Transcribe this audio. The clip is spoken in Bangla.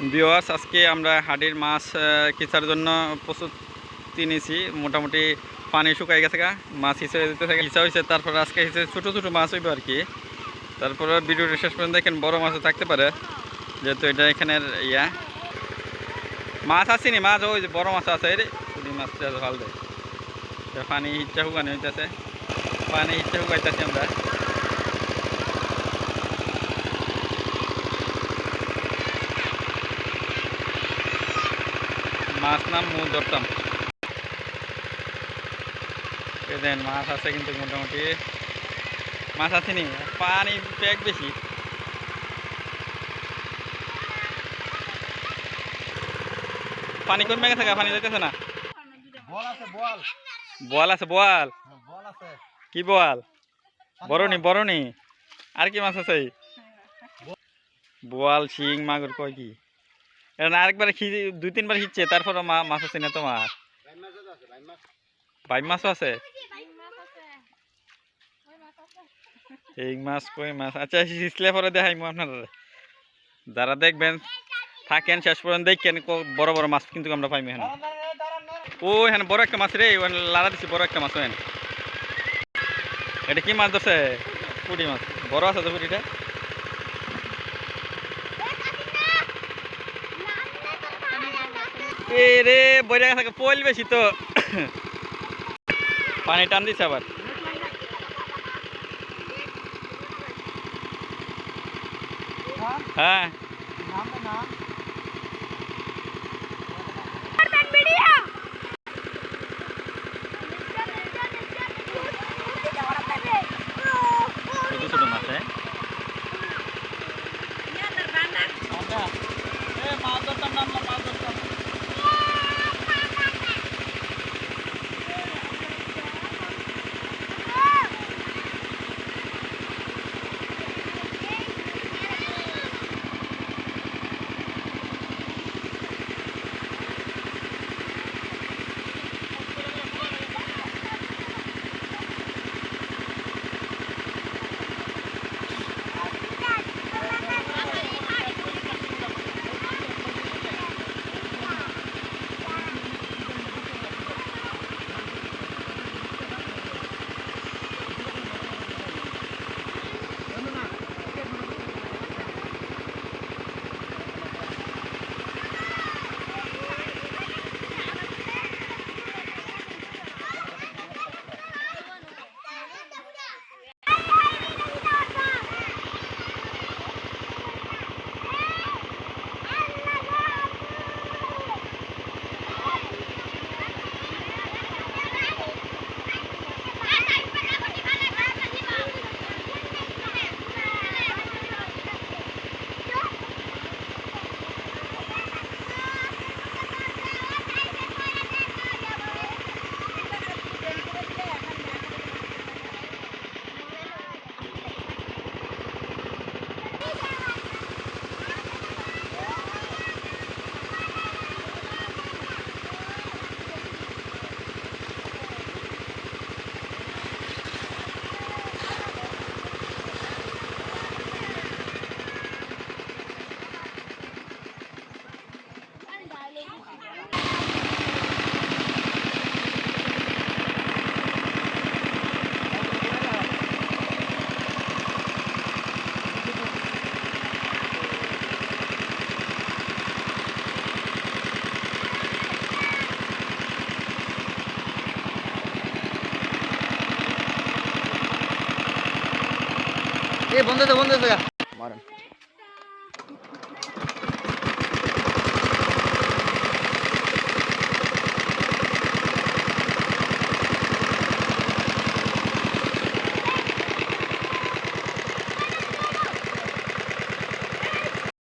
বিওয়াস আজকে আমরা হাড়ির মাছ কিচার জন্য প্রস্তুতি নিয়েছি মোটামুটি পানি শুকাই গেছে গা, মাছ হিসেবে দিতে থাকে। ইচ্ছা হয়েছে তারপর আজকে হিসেবে ছোটো ছোটো মাছ হইবে আর কি। তারপরে ভিডিওটা শেষ পর্যন্ত দেখেন, বড় মাছও থাকতে পারে। যেহেতু এটা এখানের ইয়া। মাছ আসেনি মাছ, ওই যে বড়ো মাছ আছে পুরি মাছটা ভালো দেয়। পানি ইচ্ছা শুকানো হইতেছে। পানি ইচ্ছা শুকাইতেছি আমরা। মাছ নাম মু ধরতাম দেন মাছ আছে কিন্তু মোটামুটি। মাছ আছে নি? পানি প্যাক বেশি। পানি কোন ব্যাগে থাকে? পানি যাইতেছে না? বল আছে বল। হ্যাঁ, বল আছে। কি বোয়াল বড়নি বড়নি আর কি মাছ আছে? বোয়াল শিং মাগুর কয় কি? আরেকবার দুই তিনবার খিচ্ছে তারপর মাছ আছে না তোমার? বাইম মাছও আছে? শিং মাছ কই মাছ? আচ্ছা শিসলে পরে দেখাইমু আপনারা যারা দেখবেন, থাকেন, শেষ পর্যন্ত দেখেন বড় বড় মাছ কিন্তু আমরা পাইমি এখানে। ও, এখানে বড় একটা মাছ রে, ওখানে লাড়া দিছি, বড় একটা মাছ, ওখানে। এটা কি মাছ ধরছে? পুঁটি মাছ। বড় আছে তো পুঁটিটা? এ রে বইরা থাকে পইল বেশি তো। পানি টান দিছে আবার। হ্যাঁ। ছোট এ বন্ধ তো বন্ধ